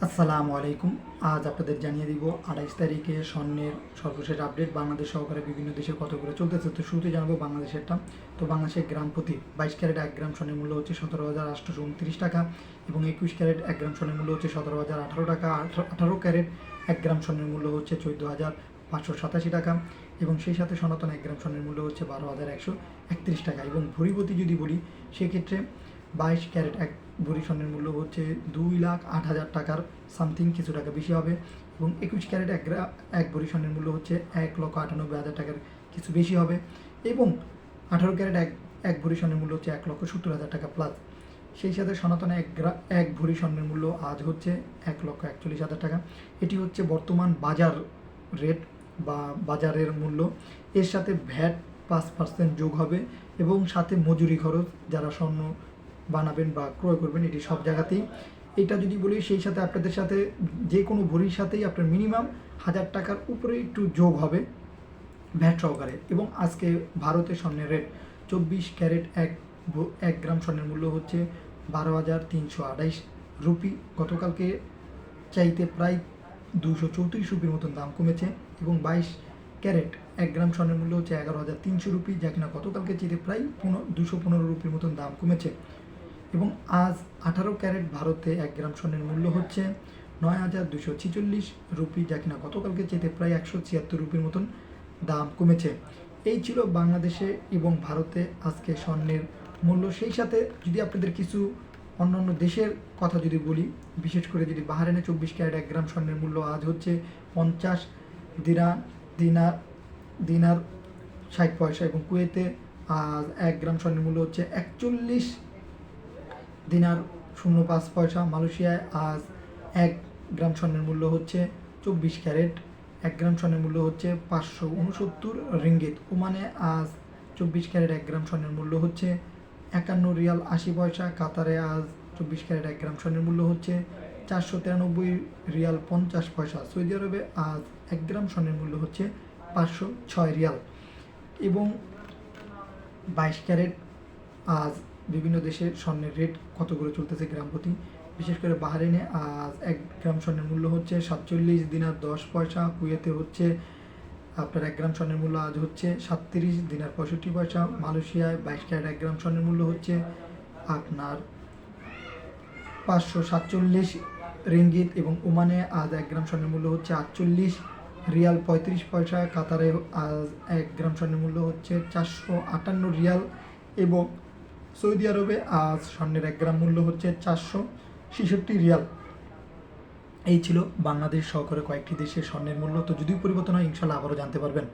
আসসালামু আলাইকুম। আজ আপনাদের জানিয়ে দিব আঠাইশ তারিখে স্বর্ণের সর্বশেষ আপডেট। বাংলাদেশ সহকারে বিভিন্ন দেশে কত করে চলতেছে? তো শুরুতে জানাব বাংলাদেশেরটা। তো বাংলাদেশের গ্রাম প্রতি বাইশ ক্যারেট এক গ্রাম স্বর্ণের মূল্য হচ্ছে সতেরো হাজার আটশোশো উনত্রিশ টাকা এবং একুশ ক্যারেট এক গ্রাম স্বর্ণের মূল্য হচ্ছে সতেরো হাজার আঠারো টাকা আঠারো- আঠারো ক্যারেট এক গ্রাম স্বর্ণের মূল্য হচ্ছে চোদ্দ হাজার পাঁচশো সাতাশি টাকা এবং সেই সাথে সনাতন এক গ্রাম স্বর্ণের মূল্য হচ্ছে বারো হাজার একশো একত্রিশ টাকা এবং ভরিপতি যদি বলি, সেক্ষেত্রে বাইশ ক্যারেট এক ভরি স্বর্ণের মূল্য হচ্ছে দুই লাখ আট হাজার টাকার সামথিং কিছু টাকা বেশি হবে এবং একুশ ক্যারেট এক এক ভরি স্বর্ণের মূল্য হচ্ছে এক লক্ষ আটানব্বই হাজার টাকার কিছু বেশি হবে এবং আঠারো ক্যারেট এক এক ভরি স্বর্ণের মূল্য হচ্ছে এক লক্ষ সত্তর হাজার টাকা প্লাস সেই সাথে সনাতন এক গ্রা এক ভরি স্বর্ণের মূল্য আজ হচ্ছে এক লক্ষ একচল্লিশ হাজার টাকা। এটি হচ্ছে বর্তমান বাজার রেট বা বাজারের মূল্য। এর সাথে ভ্যাট পাঁচ পার্সেন্ট যোগ হবে এবং সাথে মজুরি খরচ, যারা স্বর্ণ বানাবেন বা ক্রয় করবেন, এটি সব জায়গাতেই। এটা যদি বলি, সেই সাথে আপনাদের সাথে যে কোনো ভরির সাথেই আপনার মিনিমাম হাজার টাকার উপরে একটু যোগ হবে ভ্যাট সহকারে এবং আজকে ভারতে স্বর্ণের রেট চব্বিশ ক্যারেট এক এক গ্রাম স্বর্ণের মূল্য হচ্ছে বারো হাজার তিনশো আঠাইশ রুপি। গতকালকে চাইতে প্রায় দুশো চৌত্রিশ রুপির মতন দাম কমেছে এবং বাইশ ক্যারেট এক গ্রাম স্বর্ণের মূল্য হচ্ছে এগারো হাজার তিনশো রুপি, যা কিনা গতকালকে চাইতে প্রায় পনেরো, দুশো পনেরো রুপির মতন দাম কমেছে। এবং আজ আঠারো ক্যারেট ভারতে এক গ্রাম স্বর্ণের মূল্য হচ্ছে নয় হাজার দুশো ছিচল্লিশ রুপি, যা কিনা গতকালকে চাইতে প্রায় একশো ছিয়াত্তর রুপির মতন দাম কমেছে। এই ছিল বাংলাদেশে এবং ভারতে আজকে স্বর্ণের মূল্য। সেই সাথে যদি আপনাদের কিছু অন্যান্য দেশের কথা যদি বলি, বিশেষ করে যদি বাহারেনে চব্বিশ ক্যারেট এক গ্রাম স্বর্ণের মূল্য আজ হচ্ছে পঞ্চাশ দিনা দিনার দিনার ষাট পয়সা এবং কুয়েতে আজ এক গ্রাম স্বর্ণের মূল্য হচ্ছে একচল্লিশ দিনার শূন্য পাঁচ পয়সা মালয়েশিয়ায় আজ এক গ্রাম স্বর্ণের মূল্য হচ্ছে চব্বিশ ক্যারেট। এক গ্রাম স্বর্ণের মূল্য হচ্ছে পাঁচশো উনসত্তর রিঙ্গিত। ওমানে আজ চব্বিশ ক্যারেট এক গ্রাম স্বর্ণের মূল্য হচ্ছে একান্ন রিয়াল আশি পয়সা। কাতারে আজ চব্বিশ ক্যারেট এক গ্রাম স্বর্ণের মূল্য হচ্ছে চারশো তিরানব্বই রিয়াল পঞ্চাশ পয়সা। সৌদি আরবে আজ এক গ্রাম স্বর্ণের মূল্য হচ্ছে পাঁচশো ছয় রিয়াল। এবং বাইশ ক্যারেট আজ বিভিন্ন দেশের স্বর্ণের রেট কত করে চলতেছে গ্রাম প্রতি? বিশেষ করে বাহারিনে আজ এক গ্রাম স্বর্ণের মূল্য হচ্ছে সাতচল্লিশ, দিনার দশ পয়সা, কুয়েতে হচ্ছে আপনার এক গ্রাম স্বর্ণের মূল্য আজ হচ্ছে সাতত্রিশ, দিনার পঁয়ষট্টি পয়সা, মালয়েশিয়ায় বাইশ ক্যারেট এক গ্রাম স্বর্ণের মূল্য হচ্ছে আপনার পাঁচশো সাতচল্লিশ রিঙ্গিত এবং ওমানে আজ এক গ্রাম স্বর্ণের মূল্য হচ্ছে আটচল্লিশ, রিয়াল পঁয়ত্রিশ পয়সা, কাতারে আজ এক গ্রাম স্বর্ণের মূল্য হচ্ছে চারশো আটান্ন রিয়াল এবং সৌদি আরবে আজ স্বর্ণের এক গ্রাম মূল্য হচ্ছে চারশো ছেষট্টি রিয়াল। এই ছিল বাংলাদেশ সহকারে কয়েকটি দেশের স্বর্ণের মূল্য। তো যদিও পরিবর্তন হয়, ইনশাল্লাহ আবারও জানতে পারবেন।